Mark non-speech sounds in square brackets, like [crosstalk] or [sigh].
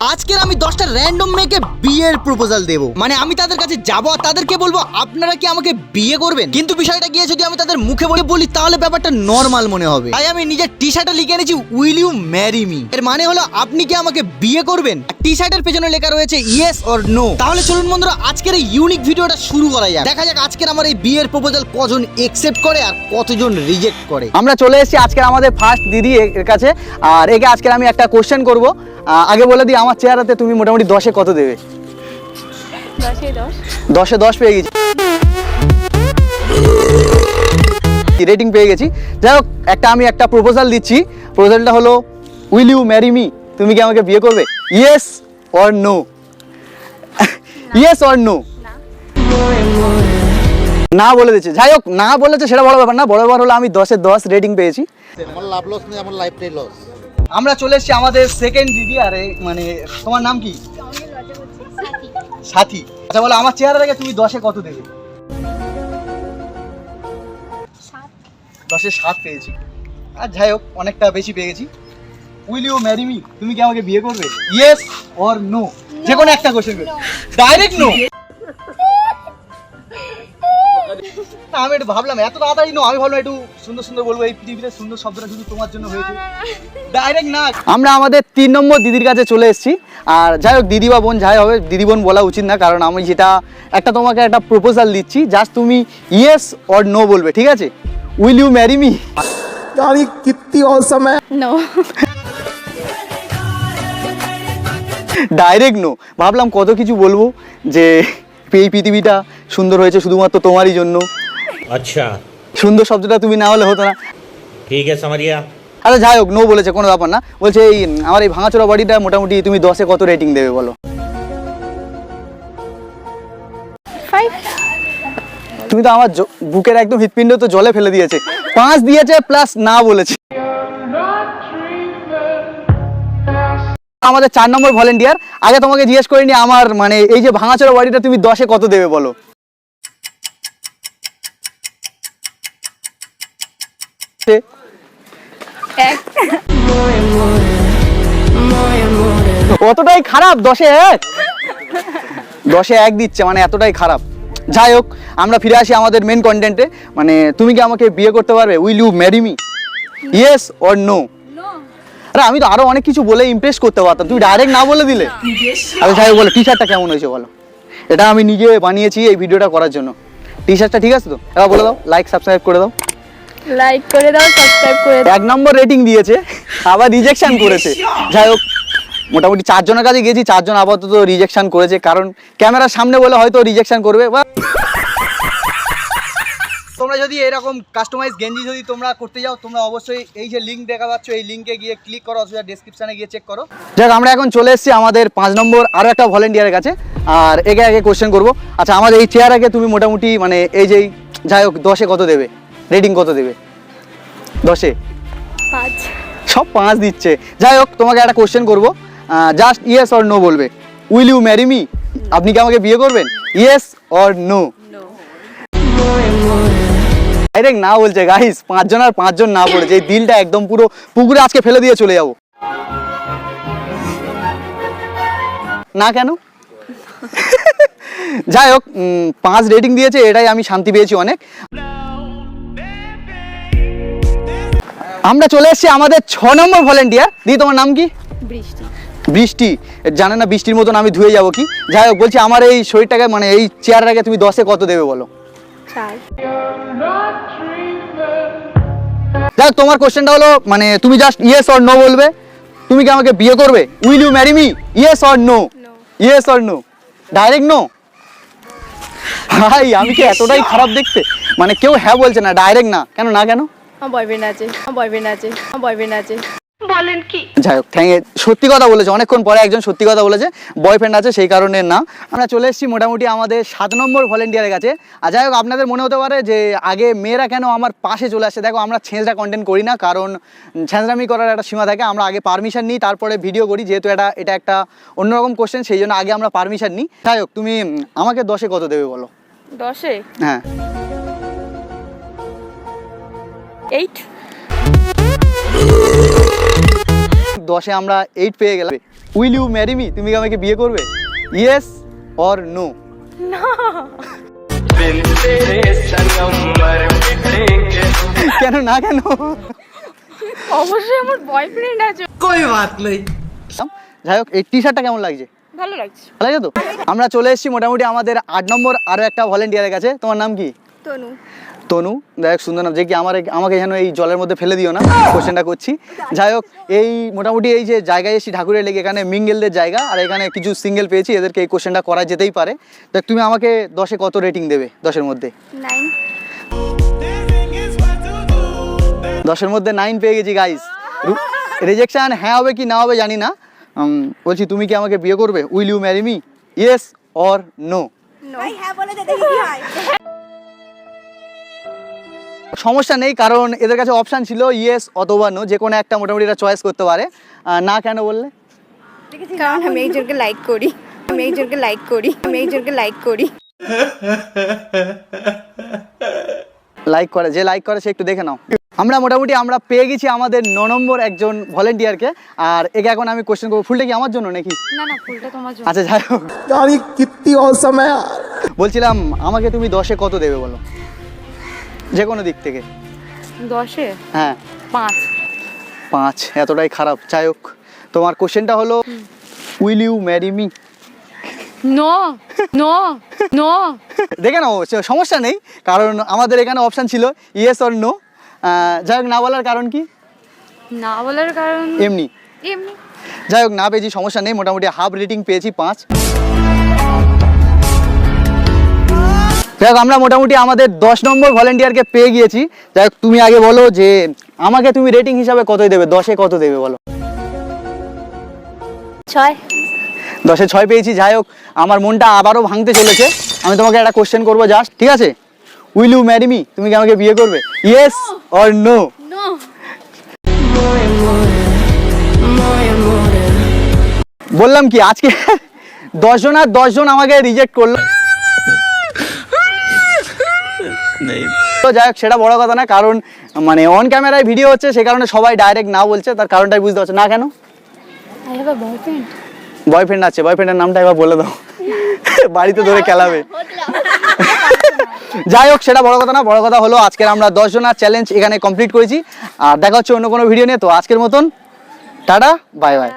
আজকের আমি দশটা র্যান্ডম মেয়েকে বিয়ের প্রপোজাল দেব। মানে আমি তাদের কাছে যাব আর তাদেরকে বলব, আপনারা কি আমাকে বিয়ে করবেন? কিন্তু বিষয়টা গিয়ে যদি আমি তাদের মুখে বলে, বলি, তাহলে ব্যাপারটা নর্মাল মনে হবে। তাই আমি নিজের টি শার্টে লিখে এনেছি উইল ইউ ম্যারি মি এর মানে হলো, আপনি কি আমাকে বিয়ে করবেন? টি শার্টের পেছনে লেখা রয়েছে ইয়েস অর নো তাহলে চলুন বন্ধুরা, আজকের এই ইউনিক ভিডিওটা শুরু করা যাক। দেখা যাক আজকের আমার এই বিয়ের প্রপোজাল কজন একসেপ্ট করে আর কতজন রিজেক্ট করে। আমরা চলে এসেছি আজকের আমাদের ফার্স্ট দিদি এর কাছে। আর একে আজকের আমি একটা কোশ্চেন করব। আগে বলে দিই আমার চেহারাতে তুমি মোটামুটি দশে কত দেবে? দশে দশ। পেয়ে গেছি। রেটিং পেয়ে গেছি। যাই হোক একটা আমি একটা প্রপোজাল দিচ্ছি। প্রপোজালটা হলো উইল ইউ ম্যারি মি তুমি কি আমাকে বিয়ে করবে? Yes or no. Yes or no না। না বলে দিচ্ছে। যাই হোক না বলেছে সেটা বড় ব্যাপার না। বড় ব্যাপার হলো আমি দশে দশ রেটিং পেয়েছি। আমার লাভ লস নেই আমার লাইফটাই লস আমরা চলে এসেছি আমাদের সেকেন্ড দিদি আরে মানে তোমার নাম কি? সাথী। আচ্ছা বলো আমার চেহারা দেখে তুমি দশে কত দেবে? দশে সাত পেয়েছি। আর যাই হোক অনেকটা বেশি পেয়ে গেছি। উইল ইউ ম্যারি মি তুমি কি আমাকে বিয়ে করবে? ইয়েস অর নো যে কোনো একটা কোশ্চেন করবে। ডাইরেক্ট নো আমি একটু ভাবলাম এত তাড়াতাড়ি নো আমি ভাবলাম একটু সুন্দর সুন্দর বলব এই পৃথিবীতে সুন্দর শব্দটা শুধু তোমার জন্য হয়েছে। ডাইরেক্ট না। আমরা আমাদের তিন নম্বর দিদির কাছে চলে এসেছি। আর যাই হোক দিদি বা বোন যাই হবে দিদি বোন বলা উচিত না কারণ আমি যেটা একটা তোমাকে একটা প্রপোজাল দিচ্ছি জাস্ট তুমি ইয়েস অর নো বলবে ঠিক আছে? Will you marry me no direct no ভাবলাম কত কিছু বলব যে এই পৃথিবীটা সুন্দর হয়েছে শুধুমাত্র তোমারই জন্য। আচ্ছা। সুন্দর শব্দটা তুমি না হলে হতো না। ঠিক আছে আমার ইয়া আরে যাই হোক নো বলেছে কোনো ব্যাপার না। বলছে এই আমার এই ভাঙাচোরা বাড়িটা মোটামুটি তুমি দশে কত রেটিং দেবে বলো? তুমি তো আমার বুকের একদম হৃৎপিণ্ড তো জলে ফেলে দিয়েছে। পাঁচ দিয়েছে প্লাস না বলেছে। আমাদের চার নম্বর ভলেন্টিয়ার আগে তোমাকে জিজ্ঞেস করিনি আমার মানে এই যে ভাঙাচোরা বাড়িটা তুমি দশে কত দেবে বলো? এক। অতটাই খারাপ দশে এক। দশে এক দিচ্ছে মানে এতটাই খারাপ। যাই হোক আমরা ফিরে আসি আমাদের মেন কন্টেন্টে মানে তুমি কি আমাকে বিয়ে করতে পারবে? Will you marry me yes or no আরে আমি তো আরও অনেক কিছু বলে ইমপ্রেস করতে পারতাম। তুমি ডাইরেক্ট না বলে দিলে। আরে যাই হোক বলো টি শার্টটা কেমন হয়েছে বলো? এটা আমি নিজে বানিয়েছি এই ভিডিওটা করার জন্য। টি শার্টটা ঠিক আছে তো? এবার বলে দাও লাইক সাবস্ক্রাইব করে দাও। লাইক করে দাও সাবস্ক্রাইব করে দাও। এক নম্বর রেটিং দিয়েছে, আবার রিজেকশন করেছে। যাই হোক, মোটামুটি চারজনের কাছে গেছি চারজন আপাতত রিজেকশন করেছে, কারণ ক্যামেরার সামনে বলে হয়তো রিজেকশন করবে, বা তোমরা যদি এরকম কাস্টমাইজ গেঞ্জি যদি তোমরা করতে যাও, তোমরা অবশ্যই এই যে লিঙ্ক দেখা পাচ্ছ, এই লিঙ্কে গিয়ে ক্লিক করো, অথবা ডেসক্রিপশনে গিয়ে চেক করো। যাক, আমরা এখন চলে এসেছি আমাদের পাঁচ নম্বর আরও একটা ভলেন্টিয়ারের কাছে, আর একে আগে কোশ্চেন করব। আচ্ছা আমাদের এই চেয়ার আগে তুমি মোটামুটি মানে এই যে যাই হোক, দশে কত দেবে? রেটিং কত দেবে? দশে? পাঁচ। সব পাঁচ দিচ্ছে। যাই হোক তোমাকে একটা কোশ্চেন করব। জাস্ট ইয়েস অর নো বলবে। উইল ইউ ম্যারি মি আপনি কি আমাকে বিয়ে করবেন? ইয়েস অর নো ডাইরেক্ট না বলছে গাইস পাঁচজন আর পাঁচজন না পড়েছে এই দিলটা একদম পুরো পুকুরে আজকে ফেলে দিয়ে চলে যাব। না কেন? [laughs] যাই হোক পাঁচ রেটিং দিয়েছে এটাই আমি শান্তি পেয়েছি অনেক। আমরা চলে এসেছি আমাদের ছ নম্বর ভলেন্টিয়ার দি তোমার নাম কি? বৃষ্টি। বৃষ্টি। জানে না বৃষ্টির মতন আমি ধুয়ে যাব কি? যাই হোক বলছি আমার এই শরীরটাকে মানে এই চেয়ারটাকে তুমি দশে কত দেবে বলো? যাই তোমার কোশ্চেনটা হলো মানে তুমি জাস্ট ইয়েস অর নো বলবে। তুমি কি আমাকে বিয়ে করবে? Will you marry me yes or no. Yes or no direct no ভাই আমি কি এতটাই খারাপ দেখতে? মানে কেউ হ্যাঁ বলছে না ডাইরেক্ট না। কেন না কেন? আমার বয়ফ্রেন্ড আছে আমার বয়ফ্রেন্ড আছে আমার বয়ফ্রেন্ড আছে। যাই হোক থ্যাংক সত্যি কথা বলেছে অনেকক্ষণ পরে একজন সত্যি কথা বলেছে বয়ফ্রেন্ড আছে সেই কারণে না। আমরা চলে এসেছি মোটামুটি আমাদের সাত নম্বর ভলেন্টিয়ারের কাছে। আর যাই হোক আপনাদের মনে হতে পারে যে আগে মেয়েরা কেন আমার পাশে চলে আসে? দেখো আমরা ছেঁচড়া কন্টেন্ট করি না কারণ ছেঁচড়ামি করার একটা সীমা থাকে। আমরা আগে পারমিশন নিই তারপরে ভিডিও করি যেহেতু এটা এটা একটা অন্যরকম কোশ্চেন সেই জন্য আগে আমরা পারমিশন নিই। যাই হোক তুমি আমাকে দশে কত দেবে বলো? দশে? হ্যাঁ। এইট দশে আমরা এইট পেয়ে গেলাম। উইল ইউ ম্যারি মি তুমি কি আমাকে বিয়ে করবে? ইয়েস অর নো কেন না কেন? অবশ্যই আমার বয়ফ্রেন্ড আছে। যাই হোক এই টি শার্টটা কেমন লাগছে? ভালো লাগছে। ভালো লাগছে তো? আমরা চলে এসেছি মোটামুটি আমাদের আট নম্বর আরও একটা ভলেন্টিয়ারের কাছে। তোমার নাম কি? তনু। তনু দেখ সুন্দর নাম। যে কি আমার আমাকে যেন এই জলের মধ্যে ফেলে দিও না? কোশ্চেনটা করছি। যাই হোক এই মোটামুটি এই যে জায়গায় এসেছি ঠাকুরের লেগে এখানে মিঙ্গেলদের জায়গা আর এখানে কিছু সিঙ্গেল পেয়েছি এদেরকে এই কোশ্চেনটা করা যেতেই পারে। দেখ তুমি আমাকে দশে কত রেটিং দেবে দশের মধ্যে? দশের মধ্যে নাইন পেয়ে গেছি গাইস রিজেকশান হ্যাঁ হবে কি না হবে জানি না। বলছি তুমি কি আমাকে বিয়ে করবে? Will you marry me yes or no সমস্যা নেই কারণ এদের কাছে অপশান ছিল ইয়েস অথবা নো যে কোনো একটা মোটামুটি এটা চয়েস করতে পারে। না কেন বললে? কারণ আমি লাইক করি। আমি এইজনকে লাইক করি। আমি এইজনকে লাইক করি। লাইক করে যে লাইক করে সে একটু দেখে নাও। আমরা মোটামুটি আমরা পেয়ে গেছি আমাদের ন নম্বর একজন ভলেন্টিয়ারকে আর একে এখন আমি কোশ্চেন করব ফুলটা কি আমার জন্য নাকি? না না ফুলটা তোমার জন্য। আচ্ছা যাই হোক। আমি কিত্তি বলছিলাম আমাকে তুমি দশে কত দেবে বলো? যে কোনো দিক থেকে। দশে? হ্যাঁ। পাঁচ। পাঁচ এতটাই খারাপ। যাই হোক তোমার কোশ্চেনটা হলো will you marry me no no no দেখে নাও সমস্যা নেই কারণ আমাদের এখানে অপশান ছিল ইয়েস অর নো যাই হোক না বলার কারণ কি? না বলার কারণ এমনি। এমনি। যাই হোক না পেয়েছি সমস্যা নেই মোটামুটি হাফ রেটিং পেয়েছি পাঁচ। যাই হোক আমরা মোটামুটি আমাদের দশ নম্বর ভলেন্টিয়ারকে পেয়ে গিয়েছি। যাই হোক তুমি আগে বলো যে আমাকে তুমি রেটিং হিসাবে কতই দেবে? দশে কত দেবে বলো? ছয়। দশে ছয় পেয়েছি। যাই হোক আমার মনটা আবারও ভাঙতে চলেছে। আমি তোমাকে একটা কোশ্চেন করব জাস্ট ঠিক আছে? উইল ইউ ম্যারি মি তুমি কি আমাকে বিয়ে করবে? ইয়েস অর নো নো বললাম কি আজকে [laughs] দশজন আর দশজন আমাকে রিজেক্ট করল। তো যাই হোক সেটা বড় কথা না কারণ মানে অন ক্যামেরায় ভিডিও হচ্ছে সে কারণে সবাই ডাইরেক্ট না বলছে তার কারণটাই বুঝতে পারছে। না কেন? বয়ফ্রেন্ড বয়ফ্রেন্ড আছে বয়ফ্রেন্ডের নামটা এবার বলে দাও। বাড়িতে ধরে খেলাবে। যাই হোক সেটা বড় কথা না বড় কথা হলো আজকের আমরা দশ জনের চ্যালেঞ্জ এখানে কমপ্লিট করেছি। আর দেখা হচ্ছে অন্য কোনো ভিডিও নিয়ে তো আজকের মতন টাটা বাই বাই